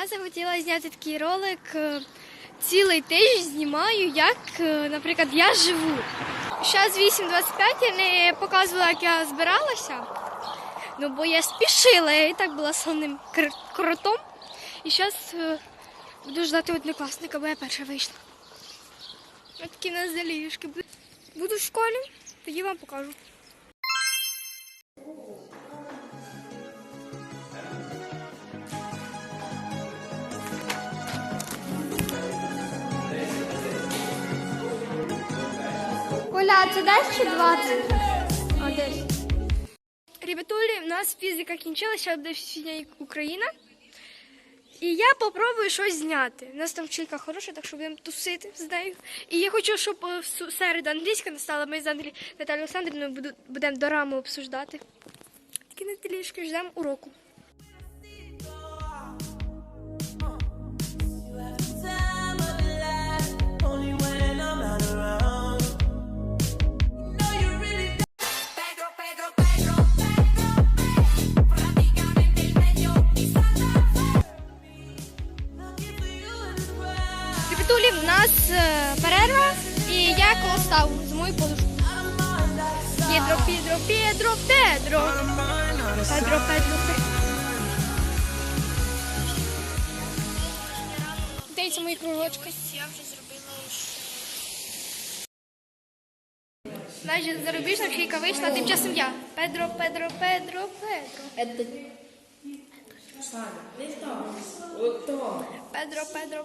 Я захотіла зняти такий ролик. е, Цілий тиждень знімаю, як, е, наприклад, я живу. Зараз 8.25 я не показувала, як я збиралася. Ну, бо я спішила, я і так була сонним кр- кротом. І зараз буду ждати однокласника, бо я перша вийшла. Ось такі нас залівішки. Буду в школі, тоді вам покажу. Коля, це 10 чи 20? А 10. Ребятулі, в нас фізика кінчилася, сьогодні Україна. І я попробую щось зняти. У нас там вчителька хороша, так що будемо тусити з нею. І я хочу, щоб е, в англійська настала. Ми з Андрій Наталією Олександрівною будемо дораму обсуждати. Тільки Наталішки ждемо уроку. Нас е, перерва, і я коло ставу з мою подушку. Педро, Педро, Педро, Педро. Педро, Педро, Педро. Дивіться мої кружочки. Я вже зробила. Значить, зарубіжна вчителька вийшла, тим часом я. Педро, Педро, Педро, Педро. Педро, Педро, Педро,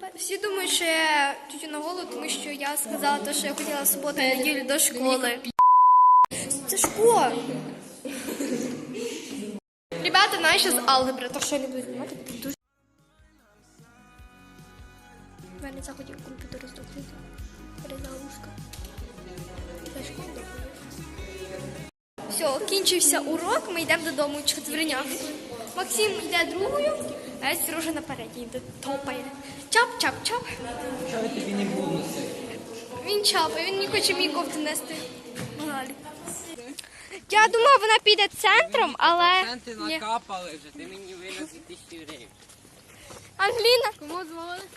Педро. Всі думають, що я тютю на голову, тому що я сказала те, що я хотіла в суботу і неділю до школи. Це школа. Ребята, наші з алгебри, то що я не буду знімати, бо дуже. У мене захотів комп'ютер здохнути. Перезагрузка. Це. Все, кінчився урок, ми йдемо додому четверня. Максим йде другою, а я Сережа наперед йде, топає. Чап-чап-чап. Чого тобі не буду Він чапає, він не хоче мій кофту нести. Я думала, вона піде центром, але. Центи накапали вже, ти мені винес 2000 гривень. Ангеліна, кому дзвонить?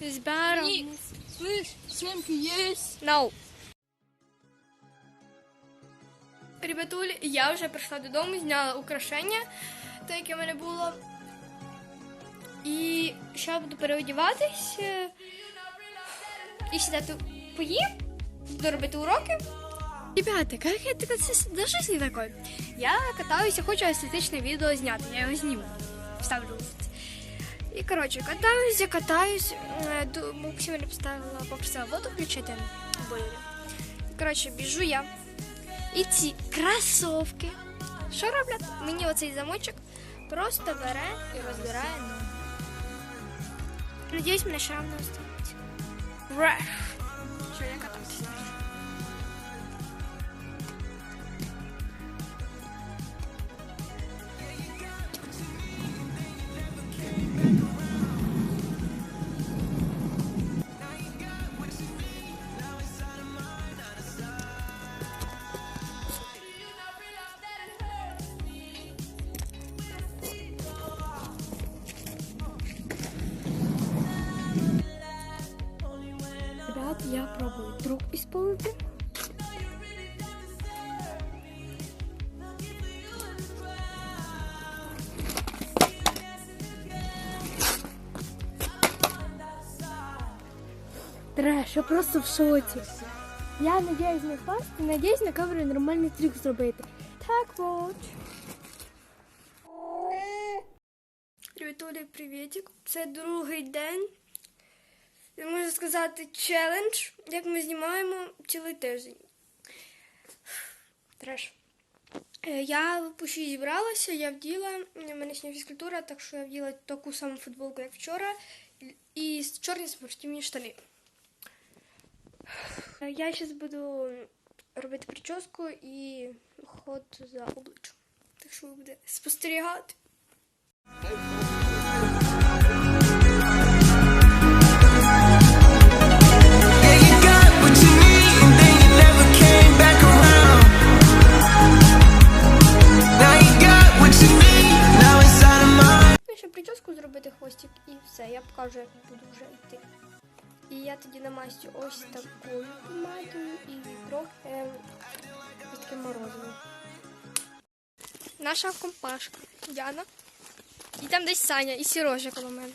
Зберемо. Слышь, съемки есть. No. Ребятуль, я вже прийшла додому, зняла украшення, те, яке в мене було. І ще буду переодіватись е, і сідати поїм, буду робити уроки. Ребята, як я так до жизни такої? Я катаюся, хочу естетичне відео зняти, я його зніму. Вставлю. Коротше, катаюся, катаюсь. Е, ду- Максим мене поставила, попросила воду включити в бойлері. Коротше, біжу я. І ці кросовки. Що роблять? Мені оцей замочок просто бере і розбирає ноги. Надіюсь, мене шрам не останеться. Реш. Що я кататися. Треш, я просто в шоці. Я надіюсь не впасти, надіюсь на камеру нормальний трюк зробити. Так от. Ребятулі, привітик. Це другий день. Можна сказати, челендж, як ми знімаємо цілий тиждень. Треш. Е, Я в пущі зібралася, я вділа, у мене сьогодні фізкультура, так що я вділа таку саму футболку, як вчора, і чорні спортивні штани. Е, Я зараз буду робити прическу і ход за обличчям. Так що ви будете спостерігати. Тоді намастю ось такою помадою і трохи е, ось таким морозивом. Наша компашка Яна. І там десь Саня і Сірожа коло мене.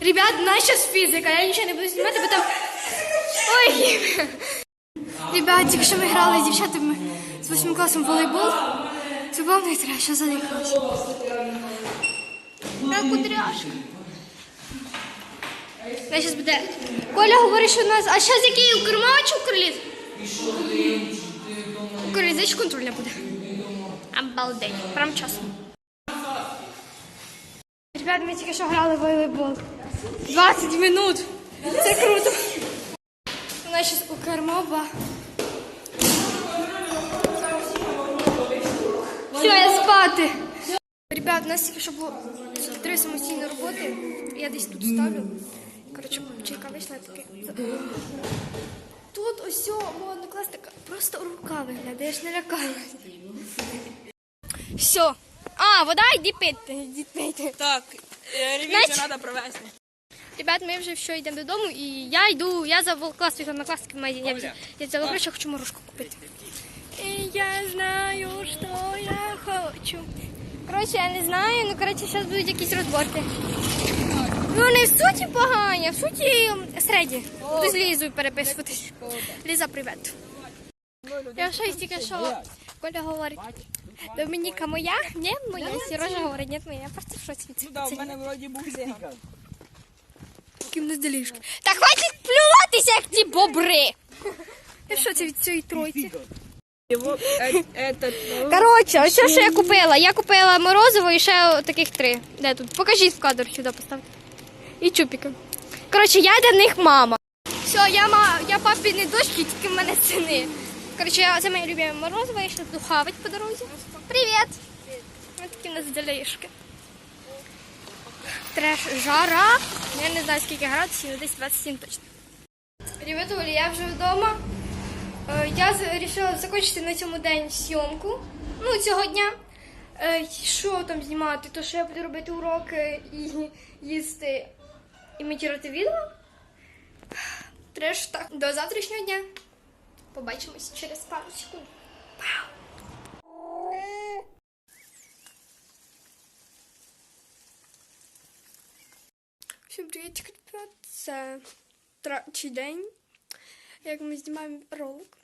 Ребят, наша сейчас физика, я нічого не буду знімати, бо там... Ой! Ребят, тільки що ми грали з дівчатами з 8 класом волейбол. Це повний треш, що задихалася. На кудряшка. Зараз буде. Коля говорить, що у нас. А зараз який Укрмова чи Укрліт? Укрліт, контрольна буде. Обалдеть. Прям час. Ребят, ми тільки що грали в волейбол. 20 минут. Це круто. У нас зараз Укрмова. Все, я спати. Ребят, у нас тільки що було три самостійні роботи. Я десь тут ставлю. Коротше, чайка вийшла я таке. Тут ось мого однокласника просто рука виглядає, я ж не лякалась. Все. А, вода, йди пити. Йди пити. Так, е, ревізію треба провести. Ребят, ми вже все йдемо додому, і я йду, я за клас своїх однокласників в. Я, я взяла гроші, хочу морожку купити. І я знаю, що я хочу. Коротше, я не знаю, ну коротше, зараз будуть якісь розборки. Ну не в суті погані, а в суті середні. Буду з Лізою переписуватись. Ліза, привіт. Я щось тільки що Коля говорить. Домініка моя? Ні, моя. Сережа говорить, ні, моя. Я просто в шоці від Ну да, в мене вроді був зиган. Не делішки. Та хватить плюватися, як ті бобри. Я що це від цієї тройці? Е, этот, ну, Коротше, ось що я купила. Я купила морозиво і ще таких три. Де тут? Покажіть в кадр сюди поставте. І чупіка. Коротше, я для них мама. Все, я ма, я папі не дочки, тільки в мене сини. Коротше, я, це моє любиме морозиво, я ще буду хавать по дорозі. Привіт! Ось такі у нас делішки. Треш жара. Я не знаю скільки градусів, десь 27 точно. Ребята, я вже вдома. Е, Я вирішила закінчити на цьому день зйомку. Ну, цього дня. Е, Що там знімати? То що я буду робити уроки і їсти, імітувати відео. Треш так. До завтрашнього дня. Побачимось через пару секунд. Пау! Всім привіт, ребят. Це третій день, як ми знімаємо ролик.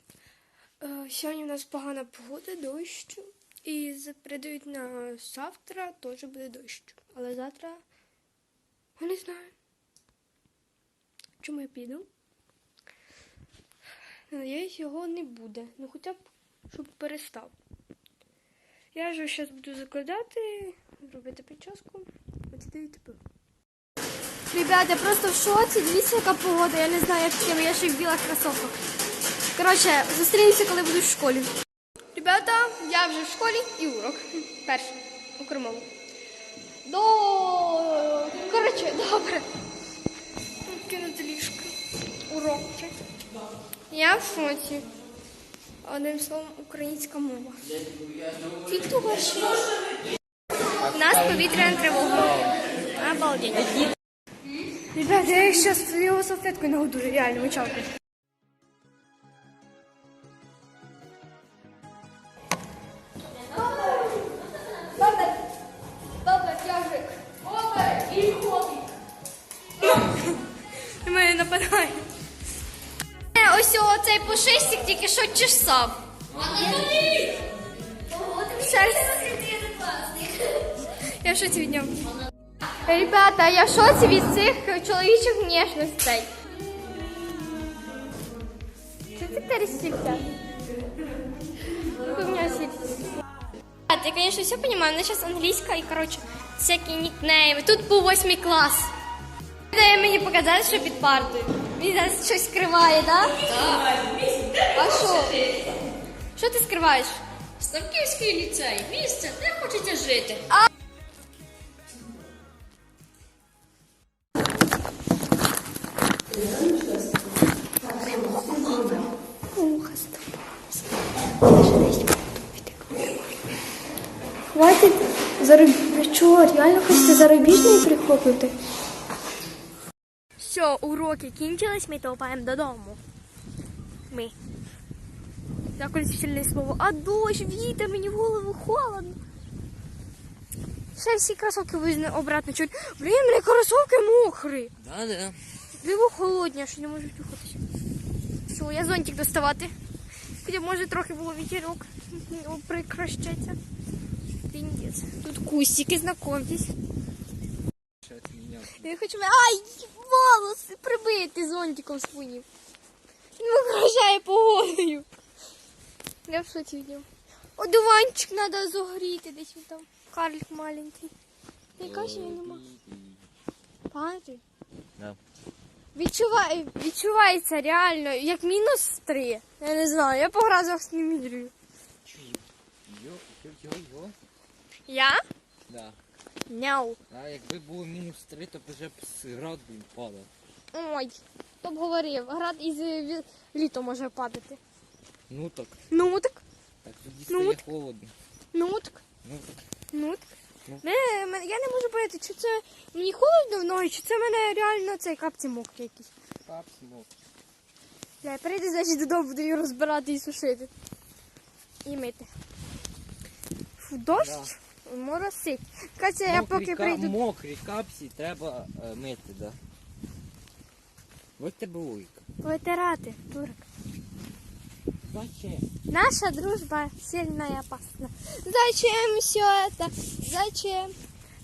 Е, Сьогодні у нас погана погода, дощ. І передають на завтра теж буде дощ. Але завтра я не знаю. Чому я піду? Надіюсь, його не буде. Ну хоча б, щоб перестав. Я ж зараз буду закладати, робити прическу. От дивіться. Ребята, я просто в шоці. Дивіться, яка погода. Я не знаю, як чим. Я ще в білих кросовках. Коротше, зустрінемося, коли буду в школі. Ребята, я вже в школі і урок. Перший. Укромову. До. Коротше, добре. Кинути ліжко. Урок вже. Я в шоці. Одним словом, українська мова. Тільки ваші. У нас повітряна тривога. Обалдеть. Ребята, я їх сейчас його салфеткою нагодую, реально, мене нападає. Е, Ось оцей пушистик тільки що чесав. Я в шоці від нього. Ребята, я в шоці від цих чоловічих внешностей. Що це пересікся? я, конечно, все понимаю, но сейчас английская и, короче, всякие никнейми. Тут по восьмий клас. Дає мені показати, що під партою. Він зараз щось скриває, так? А що? Що ти скриваєш? Ставківський ліцей. Місце, де хочете жити. Хватить реально хочете зарубіжний прихопити? Все, уроки кінчились, ми топаємо додому. Ми. Якось сильне слово. А дощ, вітер, мені в голову холодно. Ще всі кросовки візьме обратно чуть. Блін, мене кросовки мокрі. Да, да. Диво холодні, аж не можу рухатися. Що, я зонтик доставати. Хоча може трохи було вітерок. Прикращаться. Піндець. Тут кустики, знакомтесь. Що? Я хочу Ай, волоси прибити зонтиком своїм. Він вигрожає погодою. Я в шоці від нього. Одуванчик треба зогріти десь він там. Карлик маленький. Ти каші нема. Пати. Да. Відчуває, відчувається реально, як мінус три. Я не знаю, я по градусах з ним мірюю. Йо, йо, йо, йо. Я? Да. Няу. А якби було мінус 3, то б вже б град блін, падав. Ой, хто б говорив, град із е, ві- літо може падати. Ну так. Ну так, Так тоді Ну, стає от. холодно. ну так, Ну так. ну так. Мене- я не можу поняти, чи це мені холодно в ноги, чи це в мене реально цей капці мокрі якісь. Пап смог. Я прийду, значить, додому буду її розбирати і сушити. І мити. Фу, дощ? Моросить. Катя, я Мокрі поки ка- прийду. Мокрі капсі треба е, мити, да. Ось тебе логіка. Витирати, турок. Зачем? Наша дружба сильная и опасна. Зачем все это? Зачем?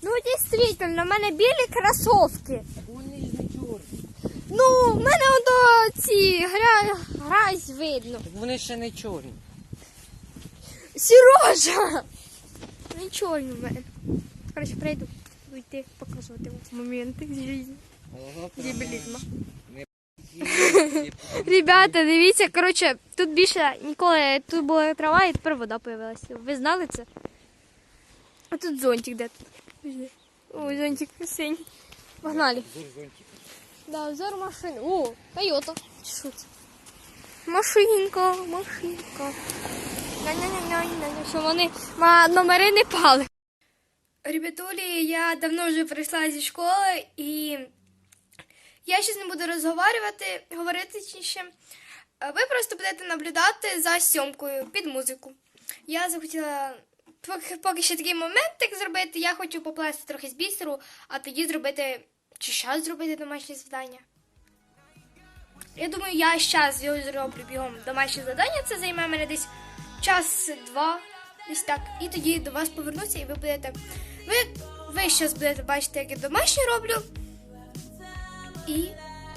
Ну, действительно, в мене білі кросовки. Так вони ж не чорні. Ну, в мене ото ці гра... видно. Так вони ще не чорні. Сережа! Не чорні в мене. Короче, прийду. Йти показувати моменти з життя. Ребята, дивіться, коротше, тут більше ніколи тут була трава і тепер вода появилася. Ви знали це? А тут зонтик де тут. Ой, зонтик синій. Погнали. Да, взор машини. О, Тойота. Це? Машинка, машинка. Що вони ма, номери не пали. Ребятулі, я давно вже прийшла зі школи і я щось не буду розговорювати, говорити точніше. Е, Ви просто будете наблюдати за сьомкою під музику. Я захотіла поки, поки ще такий моментик зробити. Я хочу поплести трохи з бісеру, а тоді зробити чи зараз зробити домашнє завдання. Я думаю, я зараз його зроблю бігом домашнє завдання. Це займе мене десь час-два, десь так. І тоді до вас повернуся, і ви будете. Ви, ви зараз будете бачити, як я домашнє роблю. І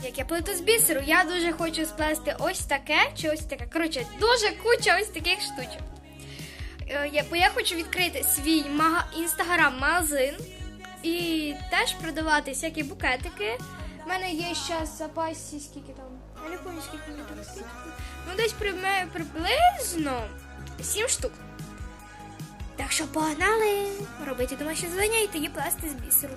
як я плету з бісеру, я дуже хочу сплести ось таке чи ось таке. Коротше, дуже куча ось таких штучок. Е, Я, бо я хочу відкрити свій мага... інстаграм-магазин і теж продавати всякі букетики. У мене є зараз запасі скільки там. Я не там скільки. Ну, десь приблизно 7 штук. Так що погнали робити домашнє завдання і тоді пласти з бісеру.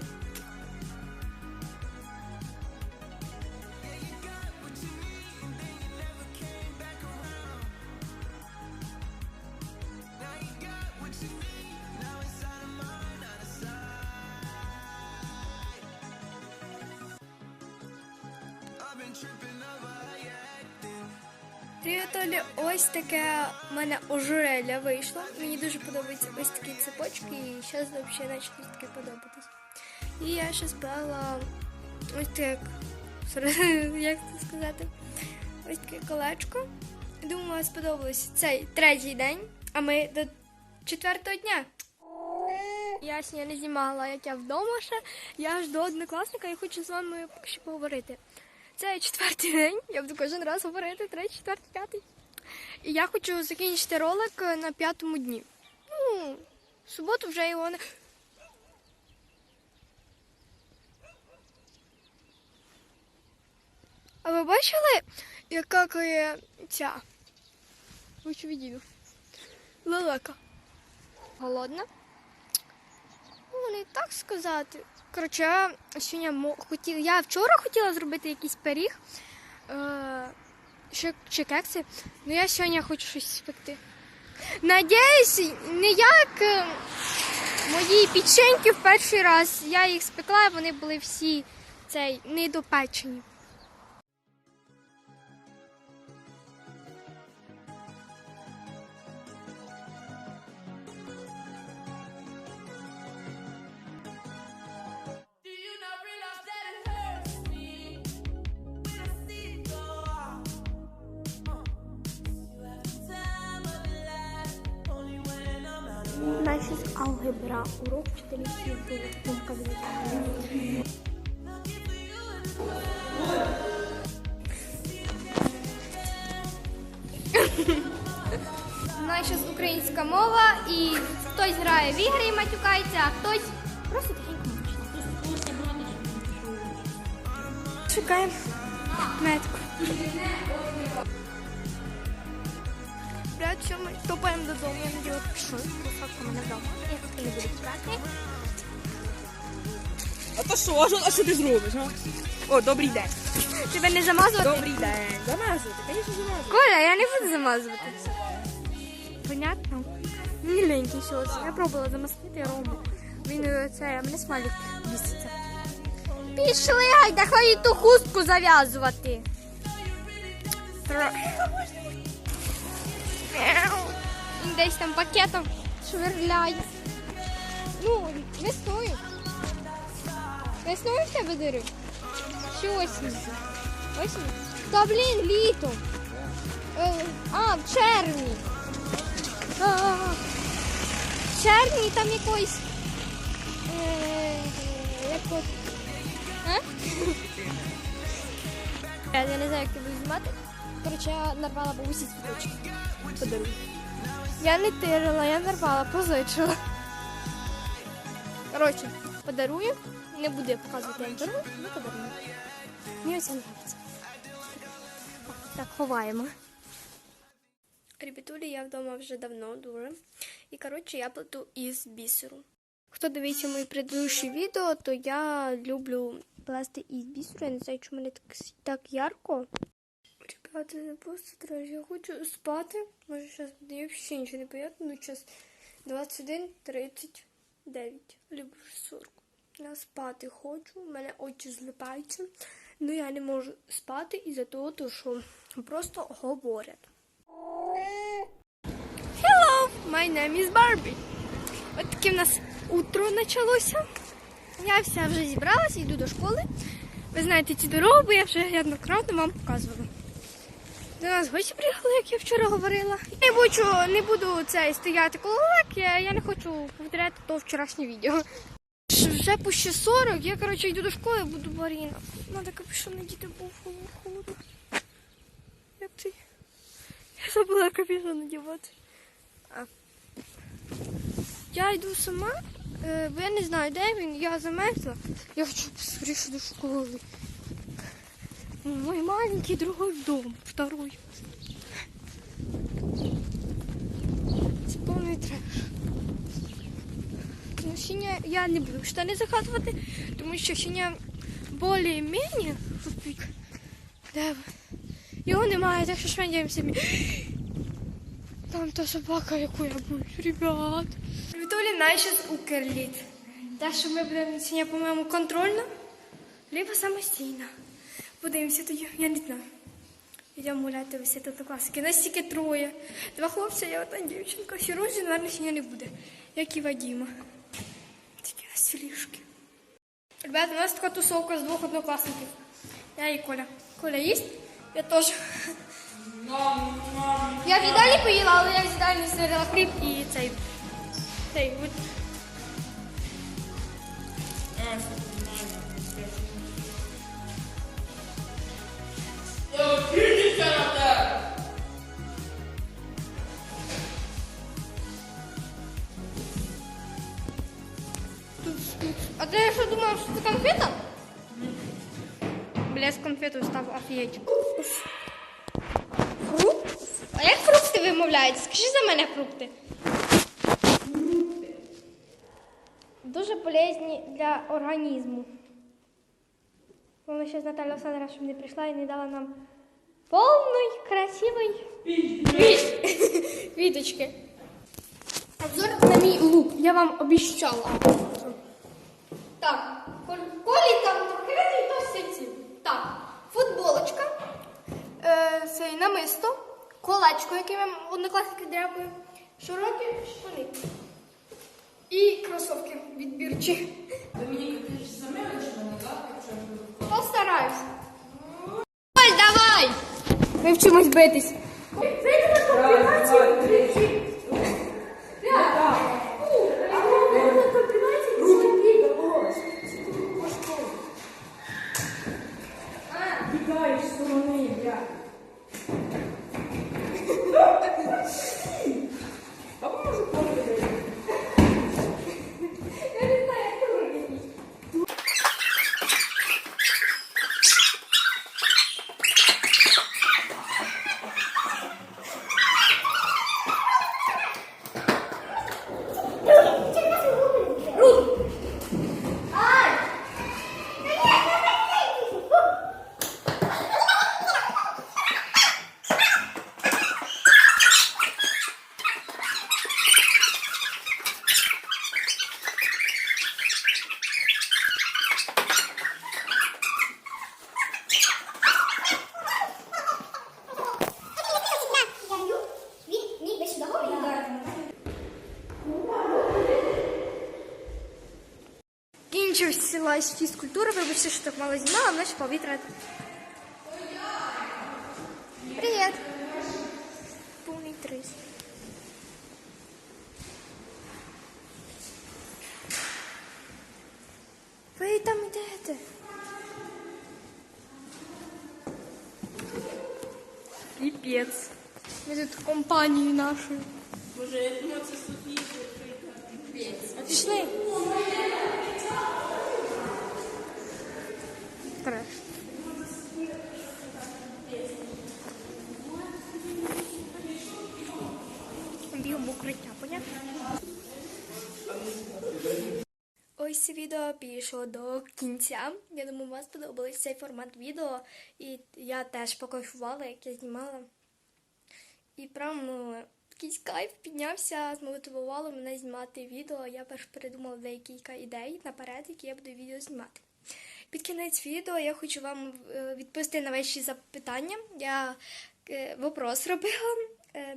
Ось таке в мене ожерелля вийшло. Мені дуже подобаються ось такі цепочки, і зараз взагалі почне таке подобатись. І я ще сплела ось так, як це сказати, ось таке колечко. Думаю, вам сподобалось цей третій день, а ми до четвертого дня. Я сьогодні не знімала, як я вдома ще. Я ж до однокласника і хочу з вами поки що поговорити. Це четвертий день. Я буду кожен раз говорити третій, четвертий, п'ятий. І я хочу закінчити ролик на п'ятому дні. Ну, В суботу вже його не. А ви бачили, як какає ця? Хочу відійду. Лелека. Голодна? Ну, не так сказати. Коротше, сьогодні хотіла. Я вчора хотіла зробити якийсь пиріг. Е, ще, чи кекси. Ну я сьогодні хочу щось спекти. Надіюсь, не як е, мої печеньки в перший раз. Я їх спекла, вони були всі цей недопечені. Наша з українська мова і хтось грає в ігри і матюкається, а хтось просто тихенько мовчить. Шукаємо метку. Що ми топаємо додому, я наділа пішов, посадка мене вдома. Я тут не буду чекати. А то що? А що- А що ти зробиш, а? О, добрий день. Тебе не замазувати? Добрий день. Замазувати, звісно, замазувати. Коля, я не буду замазувати. Понятно? Міленький щось. Я пробувала замастити Рому. Він е, це, мене смайлик місяця. Пішли, гайда, хай ту хустку зав'язувати. Тро- десь там пакетом швирляє. Ну, весною. Весною в тебе дири? Чи осінь? Осінь? Та блін, літом. Е, А, в червні. В червні там якось. Е, якось. А? Я не знаю, як тебе знімати. Коротше, я нарвала бабусі цвіточки. Подарую. Я не тирила, я нарвала, позичила. Коротше, подарую. Не буду я показувати, як беру, але подарую. Мені оце подобається. Так, ховаємо. Ребятулі, я вдома вже давно дуже. І коротше, я плету із бісеру. Хто дивиться мої предыдущі відео, то я люблю плести із бісеру. Я не знаю, чому мене так, так ярко. Ребята, це просто треш. Я хочу спати. Може, зараз буде взагалі нічого не понятно. Ну, час 21.39. Люблю 40. Я спати хочу, у мене очі злипаються. Ну я не можу спати із-за того, то що просто говорять. Hello, my name is Barbie. От таке в нас утро почалося. Я вся вже зібралася, йду до школи. Ви знаєте ці дорогу, бо я вже неоднократно вам показувала. До нас гості приїхали, як я вчора говорила. Не буду, не буду це стояти коло леки, я не хочу повторяти то вчорашнє відео. Вже по 40, я коротше йду до школи, буду Маріна. Надо капюшон надіти, бо холодно. Як ти? Я забула капюшон надівати. А. Я йду сама, е, бо я не знаю, де він, я замерзла. Я хочу скоріше до школи. Мой маленький другой дом, второй. Це повний треш. Ну, синя я не буду штани закатувати, тому що синя більш-менш футбік. Де? Його немає, так що швендяємося. Там та собака, яку я боюсь, ребят. Вітолі наші з Укрліт. Те, що ми будемо сьогодні, по-моєму, контрольно, либо самостійно. Подивимося тоді, я не знаю. Йдемо гуляти висити однокласники. Нас тільки троє. Два хлопця і одна дівчинка. Сірожі, мабуть, сьогодні не буде, як і Вадіма. У нас філішки. Ребята, у нас така тусовка з двох однокласників. Я і Коля. Коля їсть? Я теж. Я в їдальні поїла, але я в їдальні сирила хліб і цей. Цей. Став. Фрукт? А як фрукти вимовляють? Скажи за мене фрукти. Фрукти. Дуже полезні для організму. Вона ще Наталя Олександра, щоб не прийшла і не дала нам повний, красивий квіточки. Обзор на мій лук. Я вам обіщала. Так, Колі там трохи то сиці. Так, футболочка, е, цей намисто, колечко, яке однокласники дряпали, широкі штани. І кросовки відбірчі. Домініка, ти ж замовиш мене, так? Постараюсь. Коль, давай! Ми вчимось битись. Тікаєш Кінчився лайс фізкультури, вибачте, що так мало знімала, але ще повітря. Привіт. Повний трис. Ви там йдете? Піпець. Ми тут компанією нашою. Може, я думаю, це Софія. Пішли. Бігом в укриття, понятно? Ось відео підійшло до кінця. Я думаю, вам сподобався цей формат відео. І я теж покайфувала, як я знімала. І прям ну, якийсь кайф піднявся, змотивувало мене знімати відео. Я перш придумала декілька ідей наперед, які я буду відео знімати. Під кінець відео я хочу вам е, відповісти на ваші запитання. Я е, вопрос робила. Е,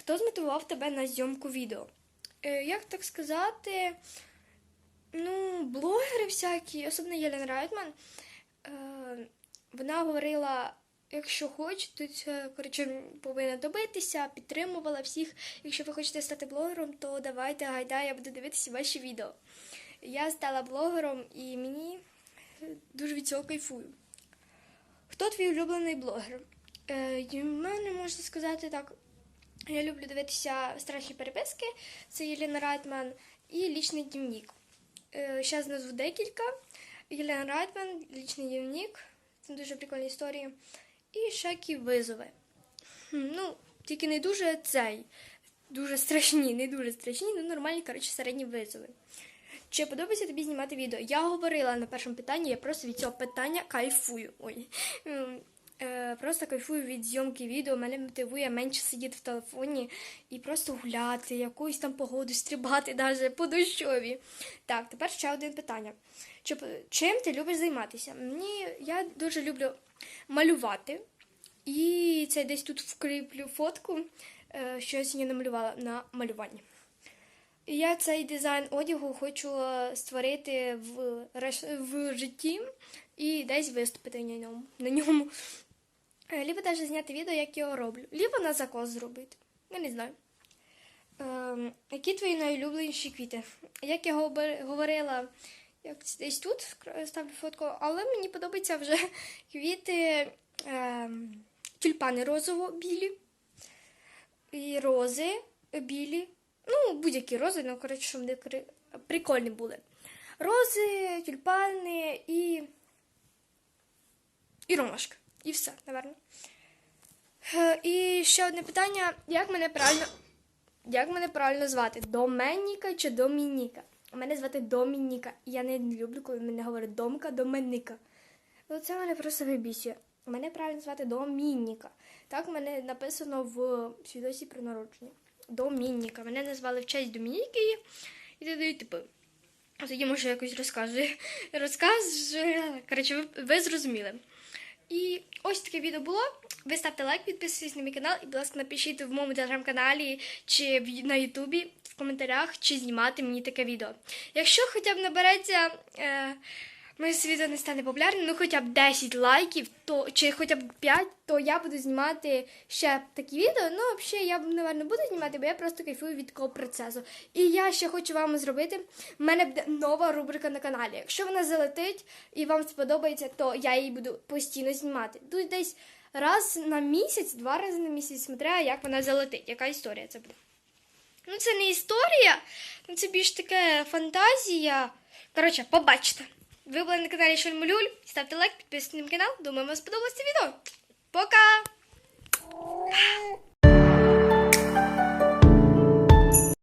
Хто змотивував тебе на зйомку відео? Як так сказати? Ну, блогери всякі, особливо Єлен Райтман. Вона говорила, якщо хочете, коротше, повинна добитися, підтримувала всіх. Якщо ви хочете стати блогером, то давайте, гайда, я буду дивитися ваші відео. Я стала блогером і мені дуже від цього кайфую. Хто твій улюблений блогер? Е, мене можна сказати так. Я люблю дивитися страшні переписки. Це Єліна Райтман і лічний дневник. Зараз назву декілька. Єлена Райтман, лічний дневник. Це дуже прикольні історії. І всякі визови. Ну, тільки не дуже цей. Дуже страшні, не дуже страшні, ну нормальні, коротше, середні визови. Чи подобається тобі знімати відео? Я говорила на першому питанні, я просто від цього питання кайфую. Ой. Ем, е, Просто кайфую від зйомки відео, мене мотивує менше сидіти в телефоні і просто гуляти, якусь там погоду, стрибати навіть по дощові. Так, тепер ще один питання. Чи, чим ти любиш займатися? Мені я дуже люблю малювати. І це десь тут вкріплю фотку, е, що я сьогодні намалювала на малюванні. Я цей дизайн одягу хочу е, створити в, в житті і десь виступити на ньому. На ньому. Е, навіть зняти відео, як його роблю. Либо на закос зробити. Я не знаю. Ем, які твої найулюбленіші квіти? Як я говорила, як десь тут ставлю фотку, але мені подобаються вже квіти ем, тюльпани розово-білі і рози білі. Ну, будь-які рози, ну, коротше, щоб вони прикольні були. рози, тюльпани і. і ромашки. І все, напевно. Е, І ще одне питання: як мене правильно. Як мене правильно звати? Доменіка чи Домініка? Мене звати Домініка. Я не люблю, коли мене говорять Домка, Доменіка. Ну, це мене просто вибісює. Мене правильно звати Домініка. Так мене написано в свідоцтві про народження. Домініка. Мене назвали в честь Домініки. І тоді, типу, тоді може якось розказую. Розказую. Коротше, ви, ви зрозуміли. І ось таке відео було. Ви ставте лайк, підписуйтесь на мій канал і, будь ласка, напишіть в моєму телеграм-каналі чи на Ютубі в коментарях, чи знімати мені таке відео. Якщо хоча б набереться. Е, Моє відео не стане популярним, ну хоча б 10 лайків, то чи хоча б 5, то я буду знімати ще такі відео. Ну, взагалі, я напевно буду знімати, бо я просто кайфую від такого процесу. І я ще хочу вам зробити. У мене буде нова рубрика на каналі. Якщо вона залетить і вам сподобається, то я її буду постійно знімати. Тут десь раз на місяць, два рази на місяць, смотря, як вона залетить, яка історія це буде. Ну, це не історія, ну це більш таке фантазія. Коротше, побачите. Ви були на каналі Шульмулюль. Ставте лайк, підписуйтесь на канал. Думаю, вам сподобалося відео. Пока!